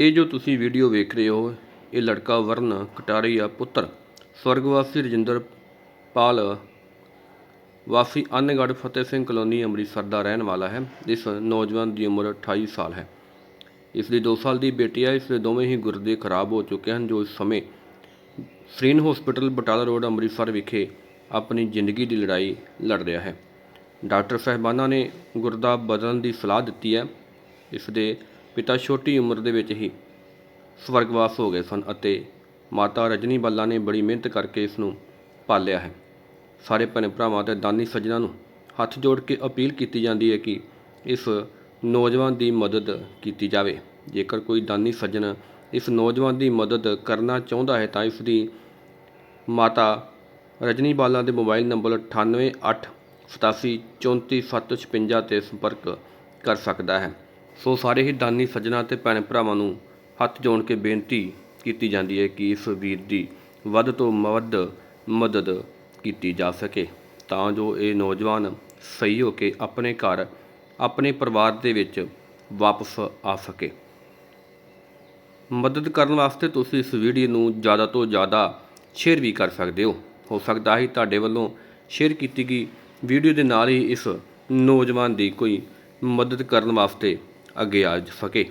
ਇਹ ਜੋ ਤੁਸੀਂ ਵੀਡੀਓ ਵੇਖ ਰਹੇ ਹੋ, ਇਹ ਲੜਕਾ ਵਰਨ ਕਟਾਰੀਆ ਪੁੱਤਰ। ਸਵਰਗਵਾਸੀ ਰਜਿੰਦਰ ਪਾਲ ਵਾਸੀ ਅੰਨਗੜ੍ਹ ਫਤਿਹ ਸਿੰਘ ਕਲੋਨੀ, ਅੰਮ੍ਰਿਤਸਰ ਦਾ ਰਹਿਣ ਵਾਲਾ ਹੈ। ਇਸ ਨੌਜਵਾਨ ਦੀ ਉਮਰ 28 ਸਾਲ ਹੈ। ਇਸ ਦੀ 2 ਸਾਲ ਦੀ ਬੇਟੀ ਹੈ ਇਸ ਦੇ ਦੋਵੇਂ ਹੀ ਗੁਰਦੇ ਖਰਾਬ ਹੋ ਚੁੱਕੇ ਹਨ, ਜੋ ਇਸ ਸਮੇਂ ਸਰੀਨ ਹਸਪੀਟਲ ਬਟਾਲਾ ਰੋਡ ਅੰਮ੍ਰਿਤਸਰ ਵਿਖੇ ਆਪਣੀ ਜ਼ਿੰਦਗੀ ਦੀ ਲੜਾਈ ਲੜ ਰਿਹਾ ਹੈ। ਡਾਕਟਰ ਸਾਹਿਬਾਨਾਂ ਨੇ ਗੁਰਦਾ ਬਦਲਣ ਦੀ ਸਲਾਹ ਦਿੱਤੀ ਹੈ। ਇਸ ਦੇ ਪਿਤਾ ਛੋਟੀ ਉਮਰ ਦੇ ਵਿੱਚ ਹੀ ਸਵਰਗਵਾਸ ਹੋ ਗਏ ਸਨ ਅਤੇ ਮਾਤਾ ਰਜਨੀ ਬੱਲਾ ਨੇ ਬੜੀ ਮਿਹਨਤ ਕਰਕੇ ਇਸ ਨੂੰ ਪਾਲਿਆ ਹੈ। ਸਾਰੇ ਭੈਣ ਭਰਾਵਾਂ ਤੇ ਦਾਨੀ ਸੱਜਣਾਂ ਨੂੰ ਹੱਥ ਜੋੜ ਕੇ ਅਪੀਲ ਕੀਤੀ ਜਾਂਦੀ ਹੈ ਕਿ ਇਸ ਨੌਜਵਾਨ ਦੀ ਮਦਦ ਕੀਤੀ ਜਾਵੇ। ਜੇਕਰ ਕੋਈ ਦਾਨੀ ਸੱਜਣ ਇਸ ਨੌਜਵਾਨ ਦੀ ਮਦਦ ਕਰਨਾ ਚਾਹੁੰਦਾ ਹੈ ਤਾਂ ਇਸ ਦੀ ਮਾਤਾ ਰਜਨੀ ਬਾਲਾ ਦੇ ਮੋਬਾਈਲ ਨੰਬਰ 9888744756 ਤੇ ਸੰਪਰਕ ਕਰ ਸਕਦਾ ਹੈ। ਸੋ ਸਾਰੇ ਹੀ ਦਾਨੀ ਸੱਜਣਾ ਤੇ ਭੈਣ ਭਰਾਵਾਂ ਨੂੰ ਹੱਥ ਜੋੜ ਕੇ ਬੇਨਤੀ ਕੀਤੀ ਜਾਂਦੀ ਹੈ ਕਿ ਇਸ ਵੀਰ ਦੀ ਵੱਧ ਤੋਂ ਵੱਧ ਮਦਦ ਕੀਤੀ ਜਾ ਸਕੇ। ਤਾਂ ਜੋ ਇਹ ਨੌਜਵਾਨ ਸਹੀ ਹੋ ਕੇ ਆਪਣੇ ਘਰ, ਆਪਣੇ ਪਰਿਵਾਰ ਦੇ ਵਿੱਚ ਵਾਪਸ ਆ ਸਕੇ। ਮਦਦ ਕਰਨ ਵਾਸਤੇ ਤੁਸੀਂ ਇਸ ਵੀਡੀਓ ਨੂੰ ਜ਼ਿਆਦਾ ਤੋਂ ਜ਼ਿਆਦਾ ਸ਼ੇਅਰ ਵੀ ਕਰ ਸਕਦੇ ਹੋ। ਹੋ ਸਕਦਾ ਹੈ ਤੁਹਾਡੇ ਵੱਲੋਂ ਸ਼ੇਅਰ ਕੀਤੀ ਗਈ ਵੀਡੀਓ ਦੇ ਨਾਲ ਹੀ ਇਸ ਨੌਜਵਾਨ ਦੀ ਕੋਈ ਮਦਦ ਕਰਨ ਵਾਸਤੇ ਅੱਗੇ ਆ ਸਕੇ